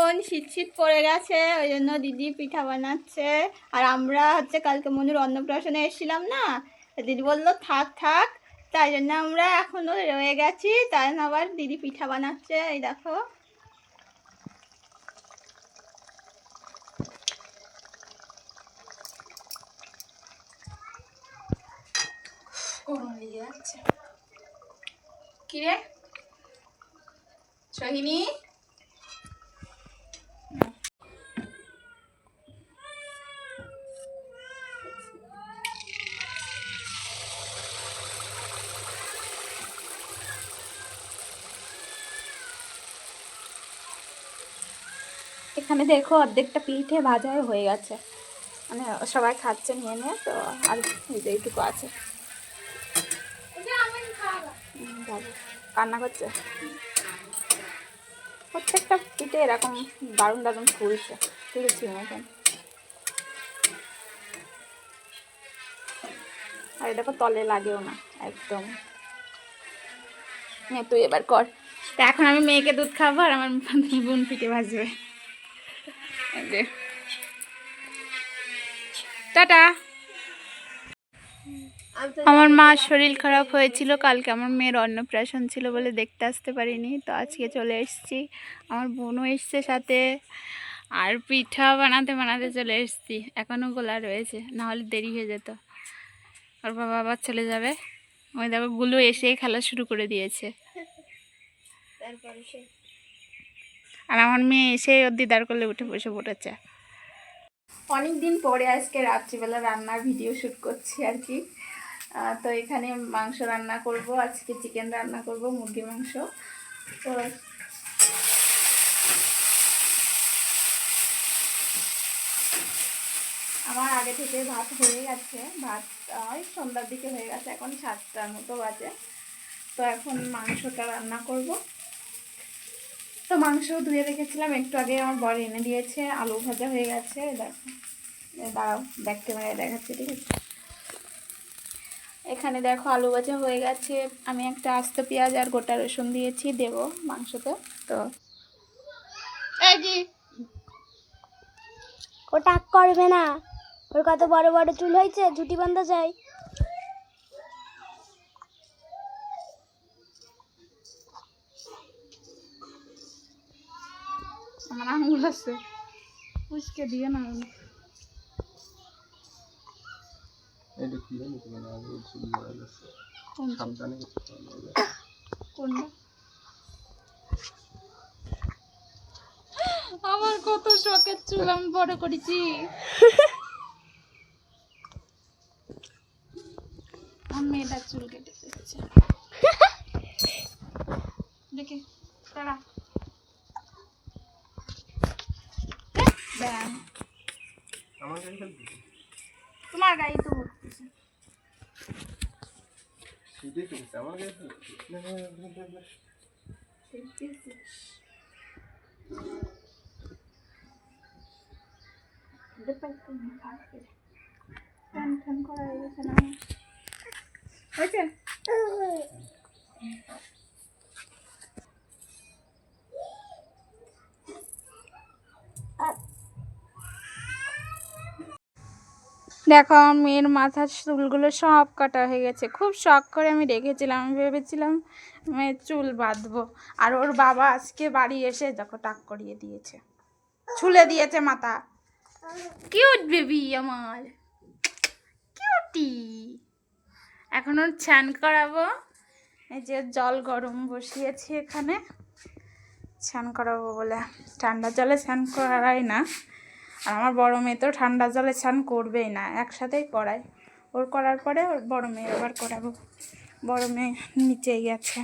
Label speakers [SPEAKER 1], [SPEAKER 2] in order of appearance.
[SPEAKER 1] এখন শীত শীত পড়ে গেছে ওই জন্য দিদি পিঠা বানাচ্ছে। আর আমরা হচ্ছে কালকে মনুর অন্নপ্রাশনে এসেছিলাম না দিদি বলল থাক থাক। তাই জন্য আমরা এখনও রয়ে গেছি তাই জন্য আবার দিদি পিঠা বানাচ্ছে এই দেখো।
[SPEAKER 2] গরম লেগে যাচ্ছে। কি রে সোহিনী? এখানে দেখো অর্ধেকটা পিঠে ভাজা হয়ে গেছে। মানে সবাই খাচ্ছে নিয়ে নিয়ে তো আর যে এইটুকু আছে। কান্না করছে। প্রত্যেকটা পিঠে এরকম দারুণ দারুণ ফুলছে ফুলেছি মতন। আর এটা তলে লাগেও না একদম। তুই এবার কর। তা এখন আমি মেয়েকে দুধ খাব আর আমার বোন পিঠে ভাজবে। টাটা।
[SPEAKER 1] আমার মার শরীর খারাপ হয়েছিল, কালকে আমার মেয়ের অন্নপ্রাশন ছিল বলে দেখতে আসতে পারিনি, তো আজকে চলে এসেছি। আমার বোনও এসছে সাথে, আর পিঠা বানাতে বানাতে চলে এসেছি। এখনও গোলা রয়েছে নাহলে দেরি হয়ে যেত। ওর বাবা আবার চলে যাবে। ওই দেখো, গুলো এসেই খেলা শুরু করে দিয়েছে। আর আমার মেয়ে এসে ওর দিদার করলে উঠে বসে পড়েছে।
[SPEAKER 2] অনেক দিন পরে আজকে রাত্রিবেলা রান্নার ভিডিও শ্যুট করছি আর কি তো এখানে মাংস রান্না করব, আজকে চিকেন রান্না করব মুরগি মাংস। তো আমার আগে থেকে ভাত হয়ে গেছে। ভাত ওই সন্ধ্যার দিকে হয়ে গেছে, এখন সাতটার মতো বাজে। তো এখন মাংসটা রান্না করব। তো মাংস ধুয়ে রেখেছিলাম, একটু আগে আমার বর এনে দিয়েছে, আলু ভাজা হয়ে গেছে, দেখো। দাঁড়াও ব্যাক ক্যামেরায় দেখাচ্ছি, ঠিক আছে? এখানে দেখো আলু ভাজা হয়ে গেছে, আমি একটা আস্ত পেঁয়াজ আর গোটা রসুন দিয়েছি, দেব মাংসতে, তো। এই জি
[SPEAKER 3] ও টাক করবে না, ওর কত বড় বড় চুল হয়েছে ঝুটি বান্ধা যায়।
[SPEAKER 2] আমার আঙুল আছে। উসকে দিয়ে না
[SPEAKER 4] এটা কি জানি তোমার আগে চুল মারা গেছে। সাবধানে
[SPEAKER 2] কোনটা? আমার কত শখের চুল আমি বড় করেছি। আমার মেয়েটার চুল কেটে দিচ্ছে। দেখি তারা ব্যাং
[SPEAKER 4] আমার কাছে খেলতে
[SPEAKER 2] তোমার গায়ে তো
[SPEAKER 4] না।
[SPEAKER 2] হয়েছে দেখো, মেয়ের মাথার চুলগুলো সব কাটা হয়ে গেছে। খুব শখ করে আমি রেখেছিলাম, আমি ভেবেছিলাম মেয়ের চুল বাঁধবো। আর ওর বাবা আজকে বাড়ি এসে দেখো, টাক করিয়ে দিয়েছে। ছুলে দিয়েছে মাথা। কিউট বেবি আমার। কিউটি এখন ওর স্নান করাবো। এই যে জল গরম বসিয়েছি এখানে। স্নান করাবো বলে। ঠান্ডা জলে স্নান করাই না। আর আমার বড় মেয়ে তো ঠান্ডা জলে স্নান করবেই না, একসাথেই করায় ওর করার পরে ওর বড় মেয়ে আবার করাবো। বড় মেয়ে নিচেই গেছে